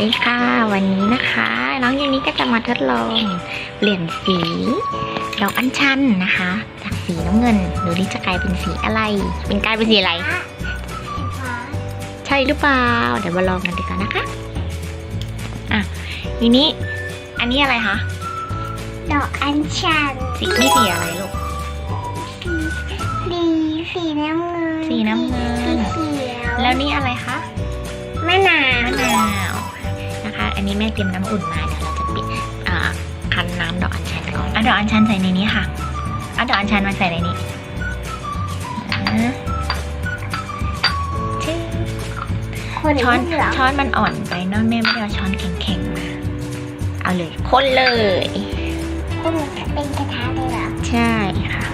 ดีค่ะ วันนี้นะคะ น้องยูนิก็จะมาทดลองเปลี่ยนสีดอกอัญชันนะคะ จากสีน้ำเงินดูดิจะกลายเป็นสีอะไร เป็นกลายเป็นสีอะไร ใช่หรือเปล่า เดี๋ยวมาลองกันดีกว่านะคะ อะทีนี้อันนี้อะไรคะ ดอกอัญชัน สีนี่สีอะไรลูก สีสีน้ำเงิน สีน้ำเงินสีเขียวแล้วนี่อะไรคะมะ ตรียมน้ำอุ่นมาเดี๋ยวเราจะปิดอ่าคั้นน้ำดอกอัญชันก่อนอะดอกอัญชันใส่ในนี้ค่ะเอาดอกอัญชันมาใส่ในนี้อ่าชื่อคนช้อนเหลืองช้อนมันอ่อนไปเนอะแม่ไม่ได้เอาช้อนแข็งๆมาเอาเลยคนเลยคนเป็นกระทะเลยเหรอใช่ค่ะ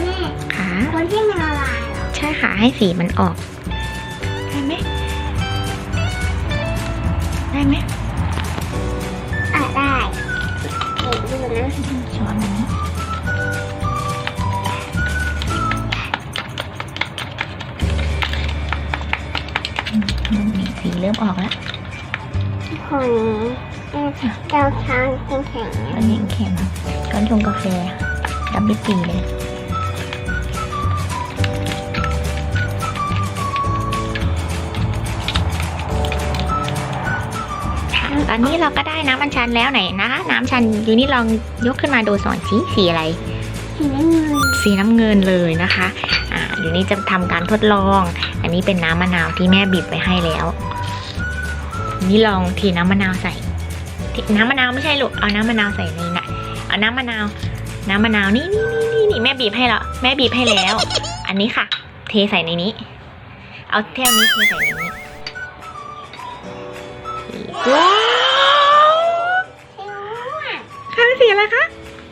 แม่ค่ะคนที่มันละลายเหรอใช่ค่ะให้สีมันออกได้ไหมได้ไหม สีเริ่มออกแล้วคนเอ่อเจ้าช้างแข็งๆอันนี้แข็งก้อนชงกาแฟดับบิตีเลยค่ะตอนนี้เราก็ได้น้ำอัญชันแล้วไหนนะคะน้ำอัญชันอยู่นี่ลองยกขึ้นมาดูสอนสีสีอะไร สีน้ำเงินสีน้ำเงินเลยนะคะ อ่าเดี๋ยวนี้จะทำการทดลองอั นนี้เป็นน้ำมะนาวที่แม่บีบไว้ให้แล้ว นี่ลองทีน้ำมะนาวใส่ที่น้ำมะนาวไม่ใช่ลูก เอาน้ำมะนาวใส่ในน่ะเอาน้ำมะนาว น้ำมะนาวนี่นี่นี่นี่แม่บีบให้แล้วแม่บีบให้แล้ว อันนี้ค่ะ เทใส่ในนี้ เอาเท่านี้เทใส่ในนี้ว้าวสีม่วงค่ะเป็นสีอะไรคะ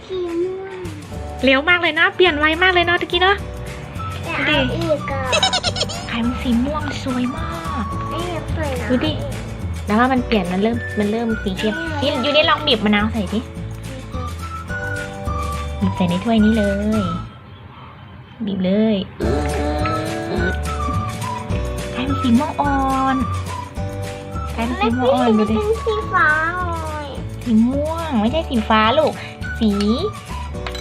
สีม่วงเร็วมากเลยนะ เปลี่ยนไวมากเลยเนาะตะกี้เนาะจ มันสีม่วงสวยมากแม่เปิดดูดิแล้วว่ามันเปลี่ยนมันเริ่มมันเริ่มสีเข้มนี่อยู่นี่ลองบีบมะนาวใส่ดิบีบใส่ในถ้วยนี้เลย บีบเลยกลายเป็นสีม่วงอ่อนกลายเป็นไม่สีม่วงอ่อนดูดิเป็นสีฟ้าเลยสีม่วงไม่ใช่สีฟ้าลูก สี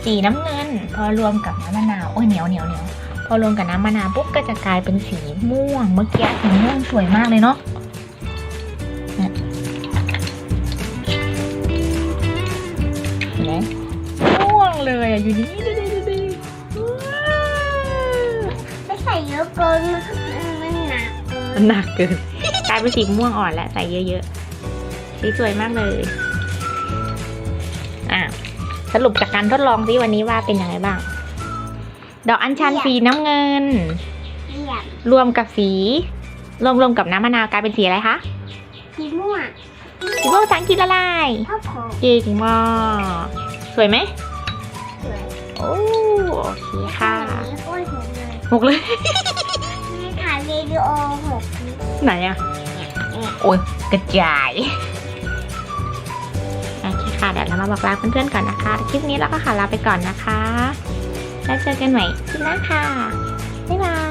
สีน้ำเงิน พอรวมกับน้ำมะนาวโอ้ยเหนียวเหนียวเหนียว พอรวมกับน้ำมะนาวปุ๊บก็จะกลายเป็นสีม่วง เมื่อกี้สีม่วงสวยมากเลยเนาะเห็นไหมม่วงเลยอะอยู่นี่ดูดิดูดิว้าวไม่ใส่เยอะเกินมันหนักเกิมันนหนักเกินกลายเป็นสีม่วงอ่อนแล้วใส่เยอะๆสีสวยมากเลยอะสรุปจากการทดลองสิวันนี้ว่าเป็นยังไงบ้าง ดอกอัญชันสีน้ำเงินเรียบรวมกับสี รวมรวมกับน้ำมะนาวกลายเป็นสีอะไรคะสีม่วงสีม่วงภาษาอังกฤษอะไรพ่อผมเก่งมากสวยไหมสวยโอ้โอเคค่ะอันนี้โคตรหกเลยหกเลยแม่ถ่ายวิดีโอหกคลิปไหนอะโอ้ยกระจายโอเคค่ะเดี๋ยวเรามาบอกลาเพื่อนๆก่อนนะคะ คลิปนี้เราก็ขอลาไปก่อนนะคะ แล้วเจอกันใหม่คลิปหน้าค่ะ บ๊ายบาย